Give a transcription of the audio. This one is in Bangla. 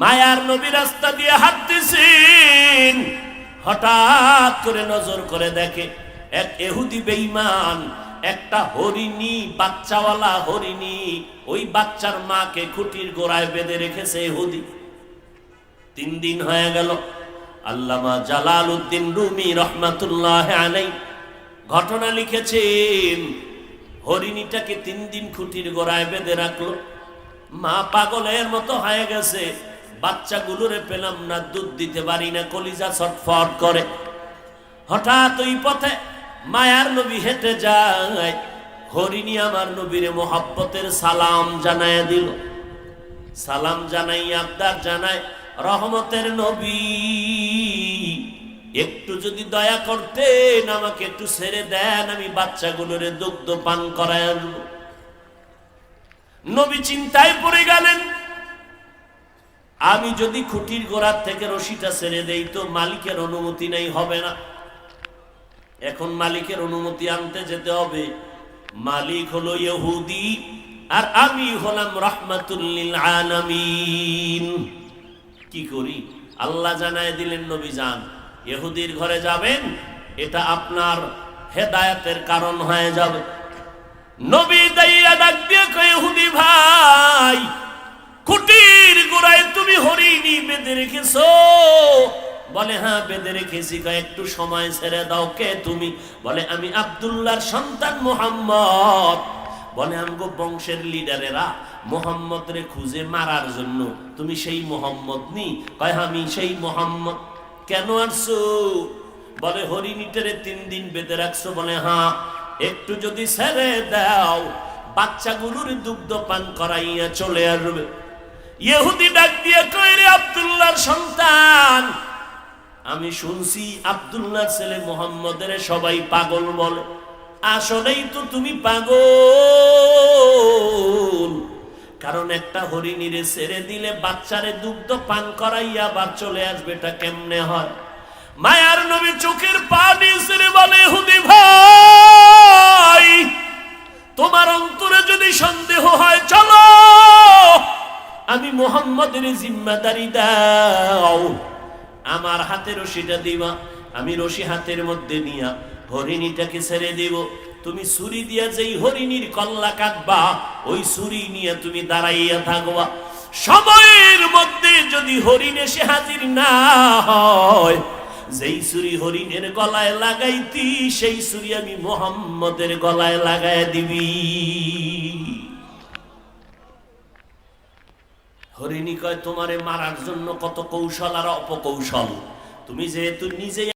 মায়ার নবী রাস্তা দিয়ে হাঁটতেছেন। হঠাৎ করে নজর করে দেখে এক এহুদি বেঈমান, একটা হরিণী, বাচ্চাওয়ালা হরিণী, ওই বাচ্চার মাকে খুঁটির গোড়ায় বেঁধে রেখেছে এহুদি। তিন দিন হয়ে গেল। আল্লামা জালাল উদ্দিন রুমি রহমাতুল্লাহ আলাই ঘটনা লিখেছেন, হরিণীটাকে তিন দিন খুঁটির গোড়ায় বেঁধে রাখল। মা পাগলের মতো হয়ে গেছে। বাচ্চাগুলোরে পেলাম না, দুধ দিতে পারি না, কলিজা ছটফট করে। হঠাৎ ওই পথে মায়ার নবী হেঁটে যায়। হরিণী আমার নবীরে মোহাব্বতের সালাম জানায় দিল। সালাম জানাই, আবদার জানায়, রহমতের নবী, একটু যদি দয়া করতেন, আমাকে একটু ছেড়ে দেন, আমি বাচ্চাগুলোরে দুগ্ধ পান করায় নবী চিন্তায় পড়ে গেলেন। আমি যদি খুঁটির গোড়ার থেকে রশিটা ছেড়ে দেই তো মালিকের অনুমতি নেই, হবে না। এখন মালিকের অনুমতি আনতে যেতে হবে। মালিক হলো ইহুদি আর আমি হলাম রহমাতুল্লিল আলামিন। কি করি? আল্লাহ জানায় দিলেন, নবী যান ইহুদির ঘরে যাবেন, এটা আপনার হেদায়েতের কারণ হয়ে যাবে। নবী দাইয়া ডাক দিয়ে বলে হ্যাঁ বেঁধে রেখেছি একটু সময় ছেড়ে দাও, কে তুমি? বলে, আমি আব্দুল্লাহর সন্তান মোহাম্মদ। বলে, আমগো বংশের লিডারেরা মোহাম্মদ রে খুঁজে মারার জন্য, তুমি সেই মোহাম্মদ নি? কয়, আমি সেই মোহাম্মদ। কেন আসছো? বলে, হরিণীটারে তিন দিন বেঁধে রাখছো। বলে হ্যাঁ একটু যদি ছেড়ে দাও, বাচ্চাগুলোর দুগ্ধ পান করাইয়া চলে আসবে। ইহুদি ডাক দিয়ে কইরে আব্দুল্লাহর সন্তান? আমি শুনছি আব্দুল্লাহর ছেলে মোহাম্মদের সবাই পাগল বলে। আসলেই তো তুমি পাগল। কারণ একটা হরিণীরে ছেড়ে দিলে বাচ্চারে দুগ্ধ পান করাইয়া আবার চলে আসবে, এটা কেমনে হয়? মায়ার নবী চোখের পানি ছেড়ে বলে, হুদি ভাই, তোমার অন্তরে যদি সন্দেহ হয়, চলো। আমি মোহাম্মদের জিম্মাদারি দাও। আমার হাতে রশিটা দিবা, আমি রশি হাতের মধ্যে নিয়া হরিণীটাকে ছেড়ে দেব। তুমি ছুরি দিয়া যেই হরিণীর কল্লা কাটবা, ওই ছুরি নিয়ে তুমি দাঁড়াইয়া থাকবা। সময়ের মধ্যে যদি হরিণ এসে হাজির না হয়, যেই ছুরি হরিণের গলায় লাগাইতি, সেই ছুরি আমি মোহাম্মদের গলায় লাগাই দিবি। হরিণী কয় তোমারে মারার জন্য কত কৌশল আর অপকৌশল? তুমি যেহেতু নিজে